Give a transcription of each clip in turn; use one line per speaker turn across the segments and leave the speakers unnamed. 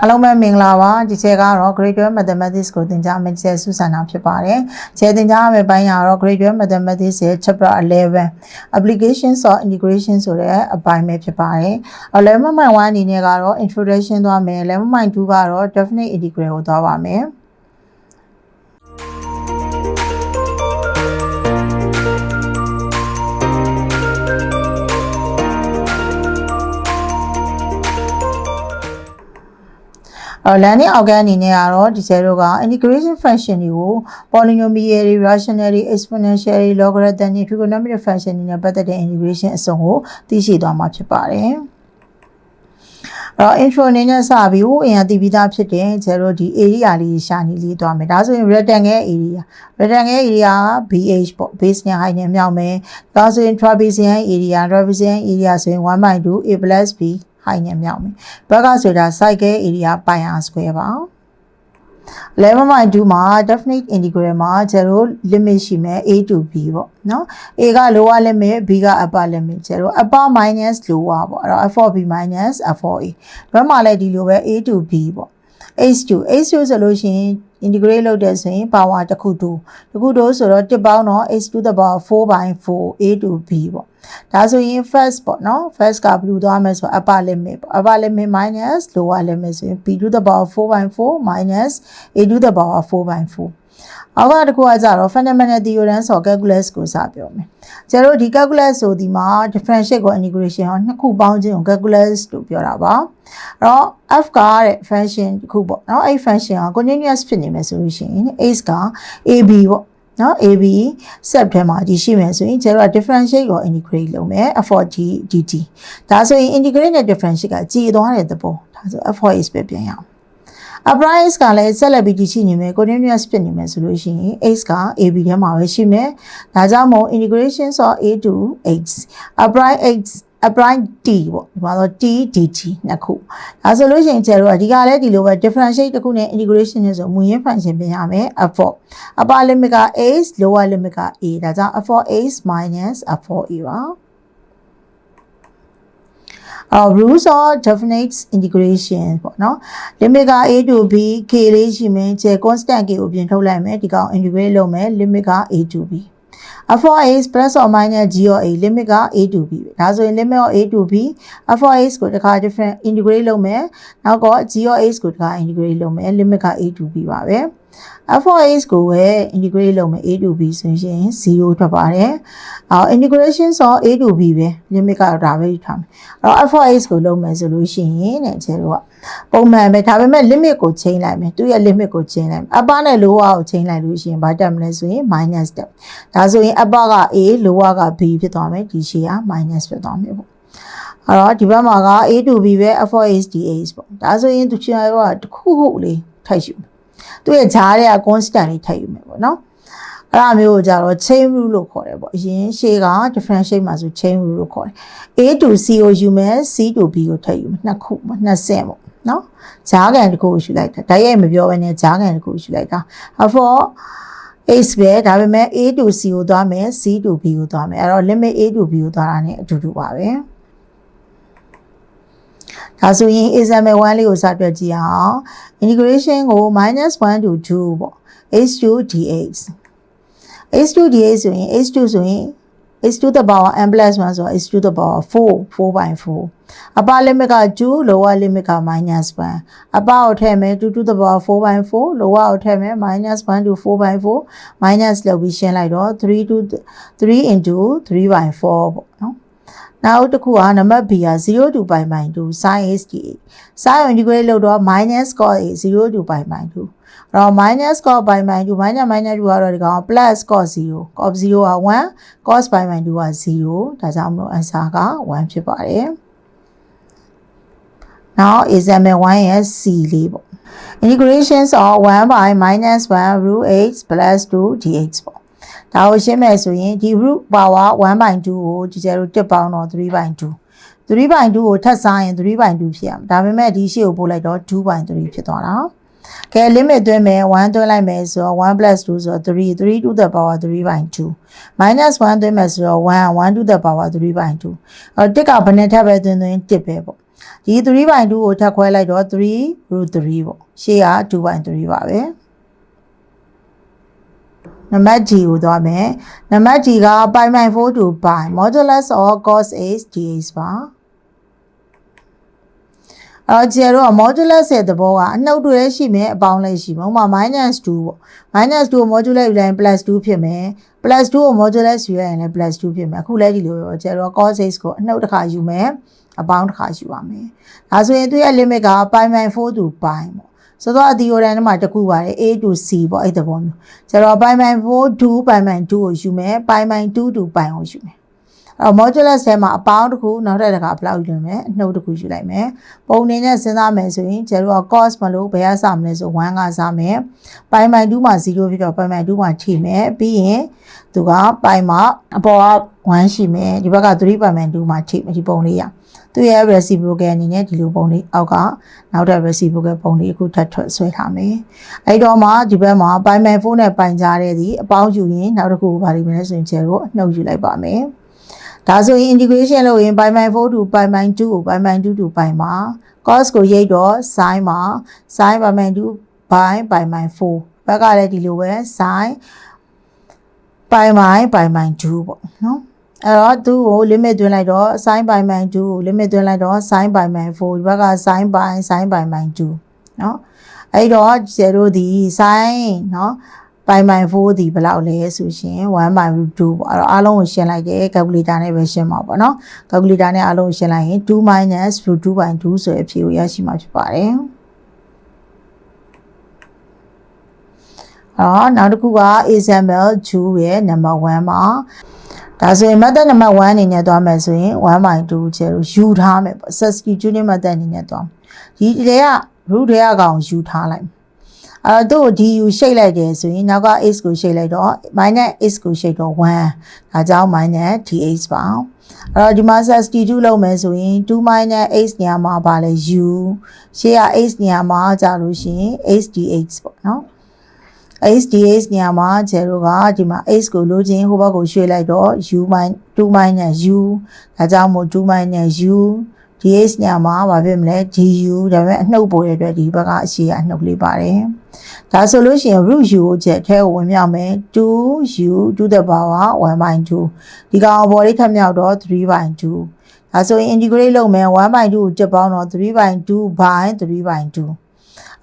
အားလုံးပဲမင်္ဂလာပါဒီချက်ကတော့ Grade 12 Mathematics ကိုသင်ကြားမယ့်ချက်စုစံတာဖြစ်ပါတယ်။ချက်သင်ကြားမယ့်ပိုင်းကတော့ Grade 12 Mathematics ရဲ့ Chapter 11 Applications of Integration ဆိုတဲ့အပိုင်းပဲဖြစ်ပါတယ်။ Level 1အနေနဲ့ကတော့ Introduction သွားမယ်။ Level 2ကတော့ Definite Integral ကိုသွားပါမယ်။ အော် learning organ အနေနဲ့ကတော့ဒီကျဲတို့က integration function တွေကို polynomial တွေ rational တွေ exponential တွေ logarithm တွေ trigonometric function တွေနဲ့ပတ်သက်တဲ့ integration အစုံကိုသိရှိသွားမှာဖြစ်ပါတယ်။အဲ့တော့ intro အနေနဲ့စပြီးဟိုအရင်သိပြီးသားဖြစ်တဲ့ကျဲတို့ဒီ area လေးရှာနေလေးသွားမယ်။ဒါဆိုရင် rectangle area rectangle area က BH ပေါ့ base နဲ့ height နဲ့မြောက်မယ်။ဒါဆိုရင် trapezium area trapezium area ဆိုရင်1/2 a b height နဲ့မြောက်မယ်။ဘက်ကဆိုတာ cycle area pi r square ပါ။ level 2မှာ definite integral မှာကျတော့ limit ရှိမယ် a to b ပေါ့နော် a က lower limit b က upper limit ကျတော့ upper minus lower ပေါ့အဲ့တော့ f of b minus f of a ဘက်မှာလည်းဒီလိုပဲ a to b ပေါ့ h to h to ဆိုလို့ရှိရင် integrate လုပ်တဲ့ဆိုရင် power တစ်ခုတူတစ်ခုတူဆိုတော့တစ်ပေါင်းတော့ h to the power 4 by 4 a to b ပေါ့ဒါဆိုရင် first ပေါ့နော် first ကဘယ်လိုသွားမလဲဆိုတော့ upper limit ပေါ့ upper limit minus lower limit ဆိုရင် b to the power 4 by 4 minus a to the power 4 by 4 အောက်ကတစ်ခုကကြတော့ fundamental theorem ဆို calculus ကိုစပြောမယ်။ကျတော့ဒီ calculus ဆိုဒီမှာ differential ကို integration ကိုနှစ်ခုပေါင်းခြင်းကို calculus လို့ပြောတာပါ။အဲ့တော့ f ကတဲ့ function တစ်ခုပေါ့နော်။အဲ့ function က continuous ဖြစ်နေမယ်ဆိုလို့ရှိရင် h က ab ပေါ့နော် AB set ထဲမှာဒီရှိမယ်ဆိုရင်ကျတော့ differentiate ကို integrate လုပ်မယ် f of g dt ဒါဆိုရင် integrate နဲ့ differentiate ကကြည်သွားတဲ့သဘောဒါဆို f of h ပဲပြန်ရအောင် upright ကလည်းဆက်လက်ပြီးကြည့်ရှိနေမယ် continuous ဖြစ်နေမယ်ဆိုလို့ရှိရင် h က ab ထဲမှာပဲရှိမယ်ဒါကြောင့်မို့ integration of a to h upright h upright t ပေါ့ဒီမှာတော့ t dt နှစ်ခုဒါဆိုလို့ရှိရင်ကျတော့ဒီကလည်းဒီလိုပဲ differentiate တစ်ခုနဲ့ integration နဲ့ဆိုမူရင်း function ပြင်ရမယ် f of upper limit က h lower limit က a ဒါကြောင့် f of h minus f of a ပါ အော် rules of definite integration ပေါ့နော် limit က a to b k လေးရှိမယ်ကျဲ constant k ကိုပြင်ထုတ်လိုက်မယ်ဒီကောင် integrate လုပ်မယ် limit က a to b f of a plus or minus g of a limit က a to b ပဲဒါဆိုရင် limit of a to b f of a ကိုတခါ different integrate လုပ်မယ်နောက်က g of a ကိုတခါ integrate လုပ်မယ် limit က a to b ပါပဲ f of h ကိုပဲ integrate လုပ်မယ် a to b ဆိုရင်0ထွက်ပါတယ်။အော် integration ဆို a to b ပဲ limit ကတော့ဒါပဲယူထားမယ်။အဲ့တော့ f of h ကိုလုပ်မယ်ဆိုလို့ရှိရင်တဲ့ကျတို့ကပုံမှန်ပဲဒါပေမဲ့ limit ကိုချိန်လိုက်မယ်။သူ့ရဲ့ limit ကိုချိန်လိုက်မယ်။ upper နဲ့ lower ကိုချိန်လိုက်လို့ရှိရင်ဘာတက်မလဲဆိုရင် minus တက်။ဒါဆိုရင် upper က a lower က b ဖြစ်သွားမယ်။ဒီရှေ့က minus ဖြစ်သွားမယ်ပေါ့။အဲ့တော့ဒီဘက်မှာက a to b ပဲ f of h dh ပေါ့။ဒါဆိုရင်သူချင်ရတော့တခုခုလေးထိုက်ယူမယ် သူ့ရဲ့ဂျားတွေက constant လေးထည့်ယူမယ်ပေါ့နော်အဲ့ဒါမျိုးကိုကြတော့ chain rule လို့ခေါ်တယ်ပေါ့အရင်ရှေ့က differentiate မှာဆို chain rule လို့ခေါ်တယ် a to c ကိုယူမယ် c to b ကိုထည့်ယူမယ်နှစ်ခုပေါ့နှစ်ဆင့်ပေါ့နော်ဂျားကန်တစ်ခုကိုယူလိုက်တာဒါရိုက်မပြောဘဲနဲ့ဂျားကန်တစ်ခုကိုယူလိုက်တာ for h ပဲဒါပေမဲ့ a to c ကိုသွားမယ် c to b ကိုသွားမယ်အဲ့တော့ limit a to b ကိုသွားတာ ਨੇ အတူတူပါပဲ ဒါဆိုရင် example 1လေးကိုစတွက်ကြည့်အောင် integration ကို -1 to 2ပေါ့ h to dx h to dx ဆိုရင် h to ဆိုရင် h to the power n plus 1ဆိုတော့ h to the power 4 4 by 4 upper limit က2 lower limit က minus 1 upper ကိုထည့်မယ်2 to the power 4 by 4 lower ကိုထည့်မယ် minus 1 to 4 by 4 minus လုပ်ပြီးရှင်းလိုက်တော့3 to 3 into 3 by 4ပေါ့နော် နောက်တစ်ခုကနံပါတ် B က0 to pi by 2 sin h dA sin ကို integrate လုပ်တော့ minus cos a 0 to pi by 2အဲ့တော့ minus cos pi by 2 minus minus 2ကတော့ဒီကောင် plus cos 0 cos 0က1 cos pi by 2က0ဒါကြောင့်မလို့ answer က1ဖြစ်ပါတယ်နောက် example 1ရဲ့ C လေးပေါ့ integrations of 1 by minus 1 root h plus 2 dx ပေါ့ ဒါကိုရှင်းမယ်ဆိုရင်ဒီ root power 1/2ကိုဒီကျတို့တစ်ပေါင်းတော့3/2 3/2ကိုထပ်စားရင်3/2ဖြစ်ရမှာဒါပေမဲ့ဒီရှေ့ကိုပို့လိုက်တော့2/3ဖြစ်သွားတာကဲ limit သွင်းမယ်1သွင်းလိုက်မယ်ဆိုတော့1 2ဆိုတော့3 3 to the power 3/2 minus 1သွင်းမယ်ဆိုတော့1 1 to the power 3/2အဲ့တော့တစ်ကဘယ်နဲ့ထပ်ပဲသွင်းသွင်းတစ်ပဲပေါ့ဒီ3 by 2ကိုထပ်ခွဲလိုက်တော့3 root 3ပေါ့ရှေ့က2 by 3ပါပဲ နံပါတ် G ကိုသွားမယ်နံပါတ် G က pi by 4 to pi modulus of cos x dx ပါအော်ကျတော့ modulus ရဲ့သဘောကအနှုတ်တွေလည်းရှိမယ်အပေါင်းလည်းရှိမယ်ဥပမာ minus 2ပေါ့ minus 2ကို modulus ယူလိုက်ရင် plus 2ဖြစ်မယ် plus 2ကို modulus ယူလိုက်ရင်လည်း plus 2ဖြစ်မယ်အခုလည်းဒီလိုပဲကျတော့ cos x ကိုအနှုတ်တစ်ခါယူမယ်အပေါင်းတစ်ခါယူပါမယ်ဒါဆိုရင်သူရဲ့ limit က pi by 4 to pi ပေါ့ ဆိုတော့ theorem ထဲမှာတစ်ခုပါတယ် a to c ပေါ့အဲ့သဘောမျိုးကျတော့ pi by 4 to pi by 2ကိုယူမယ် pi by 2 to pi ကိုယူမယ် အဲ့ modulus ထဲမှာအပေါင်းတစ်ခုနောက်ထပ်တစ်ခါဘယ်လောက်ယူမလဲအနှုတ်တစ်ခုယူလိုက်မယ်ပုံနေနဲ့စဉ်းစားမယ်ဆိုရင်ကျတော့ cos မလို့ဘယ်ကစမလဲဆို1ကစမယ် pi by 2မှာ0ဖြစ်တော့ pi by 2မှာထိမယ်ပြီးရင်သူက pi မှာအပေါ်က1ရှိမယ်ဒီဘက်က3 pi by 2မှာထိမယ်ဒီပုံလေးရသူရဲ့ reciprocal အနေနဲ့ဒီလိုပုံလေးအောက်ကနောက်ထပ် reciprocal ပုံလေးအခုထပ်ထွက်ဆွဲထားမယ်အဲ့တော့မှဒီဘက်မှာ pi by 4နဲ့ပိုင်ကြတဲ့ဒီအပေါင်းယူရင်နောက်တစ်ခုဘာလို့မလဲဆိုရင်ကျတော့အနှုတ်ယူလိုက်ပါမယ် ဒါဆိုရင် integration လုပ်ရင် pi by 4 to pi by 2ကို pi by 2 to pi မှာ cos ကိုရိပ်တော့ sin မှာ sin pi by 2 by pi by 4ဘက်ကလည်းဒီလိုပဲ sin pi by pi by 2ပေါ့နော်အဲ့တော့သူ့ကို limit သွင်းလိုက်တော့ sin pi by 2ကို limit သွင်းလိုက်တော့ sin pi by 4ဒီဘက်က sin pi sin pi by 2เนาะအဲ့တော့ကျတို့ဒီ sin เนาะ pi by 4ဒီဘယ်လောက်လဲဆိုရှင်1 by 2ပေါ့အဲ့တော့အားလုံးကိုရှင်းလိုက်တယ် calculator နဲ့ပဲရှင်းမှာပေါ့နော် calculator နဲ့အားလုံးကိုရှင်းလိုက်ရင်2 minus 2 by 2ဆိုရအဖြေကိုရရှိမှာဖြစ်ပါတယ်အော်နောက်တစ်ခုက example 2ရဲ့ number 1မှာဒါဆိုရင် method number 1အနေနဲ့သွားမယ်ဆိုရင်1 by 2ချေလို့ယူထားမယ်ပေါ့ substitute method အနေနဲ့သွားဒီတည်းက root တွေကကောင်ယူထားလိုက် အဲတော့ဒီ u ရှိတ်လိုက်တယ်ဆိုရင်နောက်က x ကိုရှိတ်လိုက်တော့ minus x ကိုရှိတ်တော့1ဒါကြောင့် minus dx ပါအဲ့တော့ဒီမှာ substitute လုပ်မယ်ဆိုရင်2 minus x နေရာမှာပါလဲ u ရှေ့က x နေရာမှာကြာလို့ရှိရင် x dx ပေါ့နော် h dh နေရာမှာကျဲတို့ကဒီမှာ h ကိုလိုချင်ဟိုဘက်ကိုရွှေ့လိုက်တော့ u 2 minus u ဒါကြောင့်မို့2 minus u dh နေရာမှာဘာဖြစ်မလဲ du ဒါပေမဲ့အနှုတ်ပေါ်တဲ့အတွက်ဒီဘက်ကအရှိအနှုတ်လေးပါတယ် ဒါဆိုလို့ရှိရင် root u ကိုချက်ထဲကိုဝင်မြောက်မယ် 2u to the power 1/2ဒီကောင်ပေါ်လေးထပ်မြောက်တော့3/2ဒါဆိုရင် integrate လုပ်မယ်1/2ကိုချက်ပေါင်းတော့3/2 by 3/2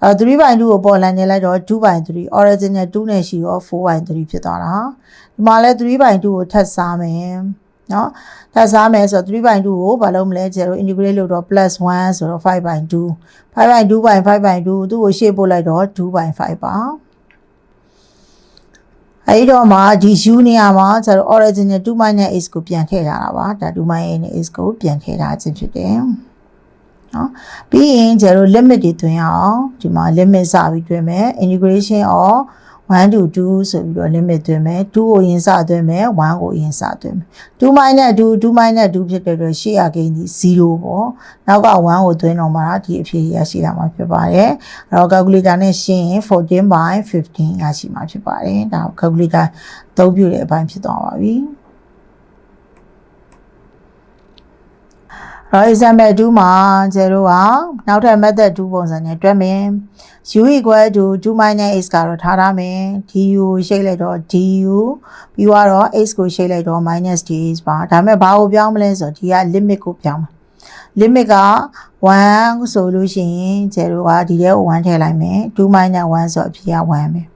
အဲ3 by 2ကိုပေါ်လန်နေလိုက်တော့2 by 3 original 2နဲ့ရှိတော့4 by 3ဖြစ်သွားတာဒီမှာလဲ3 by 2ကိုထပ်စားမယ် เนาะထပ်စားမယ်ဆိုတော့3 by 2ကိုဘာလုပ်မလဲကျတော့ integrate လုပ်တော့ plus 1ဆိုတော့5 by 2 5 by 2 by 5 by 2သူ့ကိုရှေ့ပို့လိုက်တော့2 by 5ပါအဲဒီတော့မှဒီ u နေရာမှာကျတော့ original 2 minus x ကိုပြန်ထည့်ထားတာပါဒါ2 minus x ကိုပြန်ထည့်ထားခြင်းဖြစ်တယ်နော်ပြီးရင်ကျတော့ limit တွေတွင်ရအောင်ဒီမှာ limit စပြီးတွင်မယ် integration of 1 to 2ဆိုပြီးတော့ limit တွင်မယ်2ကိုရင်စတွင်မယ်1ကိုရင်စတွင်မယ်2 minus 2 2 minus 2ဖြစ်တဲ့အတွက်ရှေ့ရကိန်းဒီ0ပေါ့နောက်က1ကိုတွင်တော့မှာဒီအဖြေရရှိတာမှာဖြစ်ပါတယ်အဲ့တော့ calculator နဲ့ရှင်းရင်14 by 15ရရှိမှာဖြစ်ပါတယ်ဒါ calculator သုံးပြတဲ့အပိုင်းဖြစ်သွားပါပြီ တော့ example 2မှာကျတို့ကနောက်ထပ် method 2ပုံစံနဲ့တွက်မယ် u equal to 2 minus x ကတော့ထားထားမယ် du ရှိတ်လိုက်တော့ du ပြီးတော့ x ကိုရှိတ်လိုက်တော့ minus dx ပါဒါပေမဲ့ဘာကိုပြောင်းမလဲဆိုတော့ဒီက limit ကိုပြောင်းမှာ limit က1ဆိုလို့ရှိရင်ကျတို့ကဒီထဲကို1ထည့်လိုက်မယ်2 minus 1ဆိုအဖြေက1ပဲ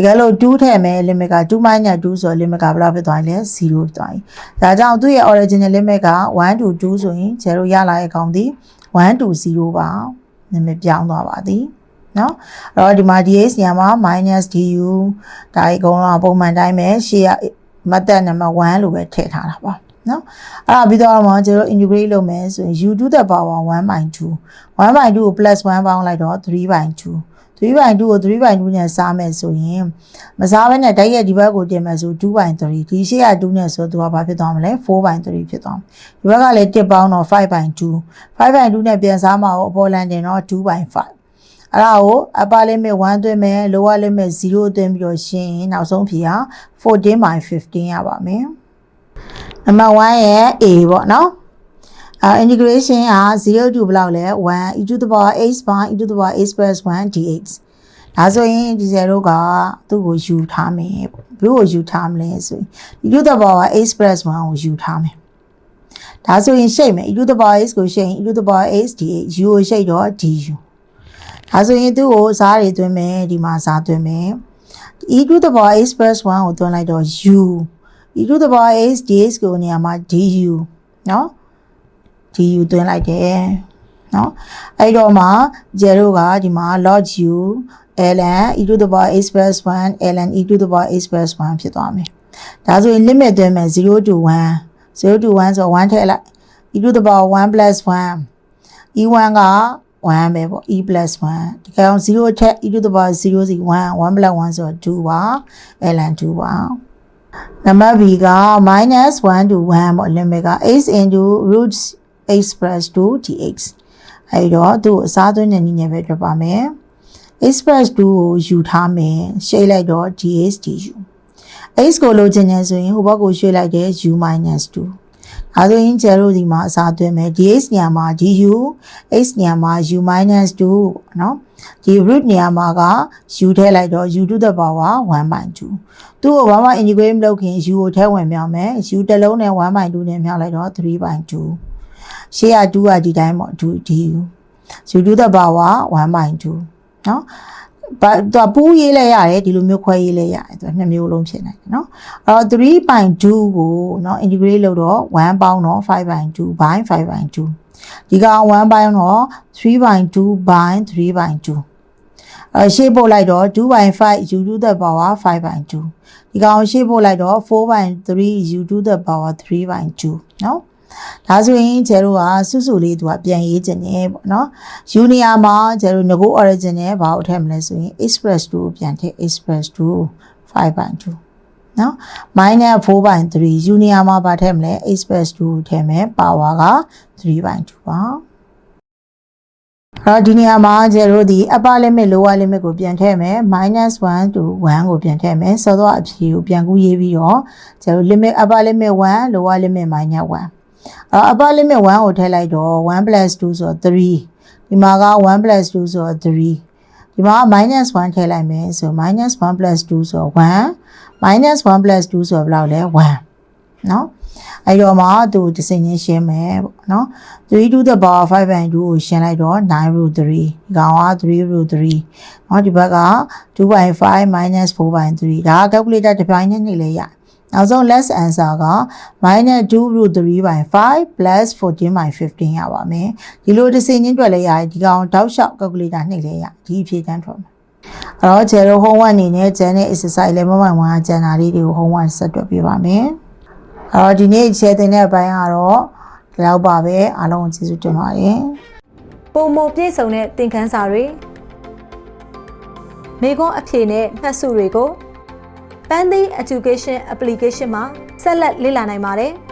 ဒီကလို့2ထည့်မယ် limit က2 minus 2ဆို limit ကဘယ်လောက်ဖြစ်သွားလဲ0ဖြစ်သွားပြီဒါကြောင့်သူ့ရဲ့ original limit က1 to 2ဆိုရင်0ရလာရဲ့ကောင်ဒီ1 to 0ပါနမပြောင်းသွားပါသည်နော်အဲ့တော့ဒီမှာ dx ညမှာ -du ဒါအကုန်လုံးပုံမှန်တိုင်းပဲရှေ့က method number 1လို့ပဲထည့်ထားတာပါနော်အဲ့ဒါပြီးတော့မှကျွန်တော် integrate လုပ်မယ်ဆိုရင် u to the power 1/2 1/2ကို plus 1ပေါင်းလိုက်တော့3/2 3 by 2ကို3 by 2နဲ့စားမယ်ဆိုရင်မစားဘဲနဲ့တိုက်ရိုက်ဒီဘက်ကိုတင်မယ်ဆို2 by 3ဒီရှေ့က2နဲ့ဆိုသူကဘာဖြစ်သွားမလဲ4 by 3ဖြစ်သွားမယ်ဒီဘက်ကလည်းတစ်ပေါင်းတော့5 by 2 5 by 2နဲ့ပြန်စားမှာကိုအပေါ်လန်တင်တော့2 by 5အဲ့ဒါကို upper limit 1သွင်းမယ် lower limit 0သွင်းပြီးတော့ရှင်းရင်နောက်ဆုံးဖြေက14 by 15ရပါမယ်နံပါတ်1ရဲ့ A ပေါ့နော် အာ integration က0 to ဘယ်လောက်လဲ1 e to the power h by e to the power h plus 1 dx ဒါဆိုရင်ဒီ0ကသူ့ကိုယူထားမယ်ပေါ့ဘယ်လိုယူထားမလဲဆိုရင် e to the power h plus 1ကိုယူထားမယ်ဒါဆိုရင်ရှိတ်မယ် e to the power h ကိုရှိတ်ရင် e to the power h dx u ကိုရှိတ်တော့ du ဒါဆိုရင်သူ့ကိုစားတွေသွင်းမယ်ဒီမှာစားသွင်းမယ် e to the power h plus 1ကိုသွင်းလိုက်တော့ u e to the power h dx ကိုနေရာမှာ du เนาะ G U သွင်းလိုက်တယ်နော်အဲ့တော့မှဂျယ်တို့ကဒီမှာ log u ln e to the power x plus 1 ln e to the power x plus 1ဖြစ်သွားမယ်ဒါဆိုရင် limit သွင်းမယ်0 to 1 0 to 1ဆိုတော့1ထည့်လိုက် e to the power 1 plus 1 e1 က1ပဲပေါ့ e plus 1တကယ်အောင်0ထက် e to the power 0စီ1 1 plus 1ဆိုတော့2ပါ ln 2ပါနံပါတ် b က -1 to 1ပေါ့ limit က x into roots h plus 2 dx အဲ့တော့သူ့ကိုအစားသွင်းတဲ့နည်းနဲ့ပဲတွက်ပါမယ် h plus 2ကိုယူထားမယ်ရှေ့လိုက်တော့ dx du h ကိုလိုချင်တယ်ဆိုရင်ဟိုဘက်ကိုရွှေ့လိုက်တယ် u minus 2အဲဆိုရင်0ဒီမှာအစားသွင်းမယ် dx နေရာမှာ du h နေရာမှာ u minus 2ပေါ့နော်ဒီ root နေရာမှာက u ထည့်လိုက်တော့ u to the power 1/2သူ့ကိုဘာမှ integrate မလုပ်ခင် u ကိုထည့်ဝင်မြောက်မယ် u တစ်လုံးနဲ့1/2နဲ့မြောက်လိုက်တော့3/2 ရှေ့က2ကဒီတိုင်းပေါ့2 du u to the power 1/2နော်ဘာသူပူးရေးလဲရတယ်ဒီလိုမျိုးခွဲရေးလဲရတယ်သူနှစ်မျိုးလုံးဖြစ်နေတယ်เนาะအဲ့တော့3.2ကိုเนาะ integrate လုပ်တော့1ပေါင်းတော့5.2 by 5.2ဒီကောင်1ပေါင်းတော့3.2 by 3.2အဲရှေ့ပို့လိုက်တော့2.5 u to the power 5.2ဒီကောင်ရှေ့ပို့လိုက်တော့4.3 u to the power 3.2เนาะ ဒါဆိုရင်ကျဲတို့ကစုစုလေးသူကပြန်ရေးခြင်းနေပေါ့နော်ယူနီယာမှာကျဲတို့ငကို origin နဲ့ဘာကိုထည့်မလဲဆိုရင် express 2ကိုပြန်ထည့် express 2 5.2နော် minus 4.3ယူနီယာမှာဘာထည့်မလဲ express 2ကိုထည့်မယ် power က3.2ပါအဲ့တော့ဒီနေရာမှာကျဲတို့ဒီ upper limit lower limit ကိုပြန်ထည့်မယ် -1 to 1ကိုပြန်ထည့်မယ်ဆိုတော့အဖြေကိုပြန်ကူးရေးပြီးတော့ကျဲတို့ limit upper limit 1 lower limit -1 အဲ့ upper limit 1ကိုထည့်လိုက်တော့1 2ဆိုတော့3ဒီမှာက1 2ဆိုတော့3ဒီမှာ minus 1ထည့်လိုက်မယ်ဆို minus 1 2ဆိုတော့1 minus 1 2ဆိုတော့ဘယ်လောက်လဲ1เนาะအဲ့တော့မှသူဒီစိန်ချင်းရှင်းမယ်ပေါ့နော်3 to the power 5 and 2ကိုရှင်းလိုက်တော့9 root 3ဒီကောင်က3 root 3เนาะဒီဘက်က2.5 minus 4.3ဒါက calculator တစ်ပိုင်းနဲ့နှိပ်လဲရတယ် နောက်ဆုံး less answer က minus 2 root 3 by 5 plus 14 by 15ရပါမယ်ဒီလိုတစ်စိမ်ချင်းတွက်လဲရတယ်ဒီကောင်တောက်လျှောက် calculator နှိပ်လဲရဒီအဖြေတန်းထွက်မယ်အဲ့တော့ zero home 1အနေနဲ့ gen နဲ့ exercise 11.1က gen နာလေးတွေကို home 1ဆက်တွက်ပြပါမယ်အဲ့တော့ဒီနေ့ share တင်တဲ့အပိုင်းကတော့ဒီလောက်ပါပဲအားလုံးကိုကျေးဇူးတင်ပါတယ်
ပုံမပြည့်စုံတဲ့သင်ခန်းစာတွေမိခွန်းအဖြေနဲ့မှတ်စုတွေကို Pandy Education Application မှာဆက်လက်လေ့လာနိုင်ပါတယ်။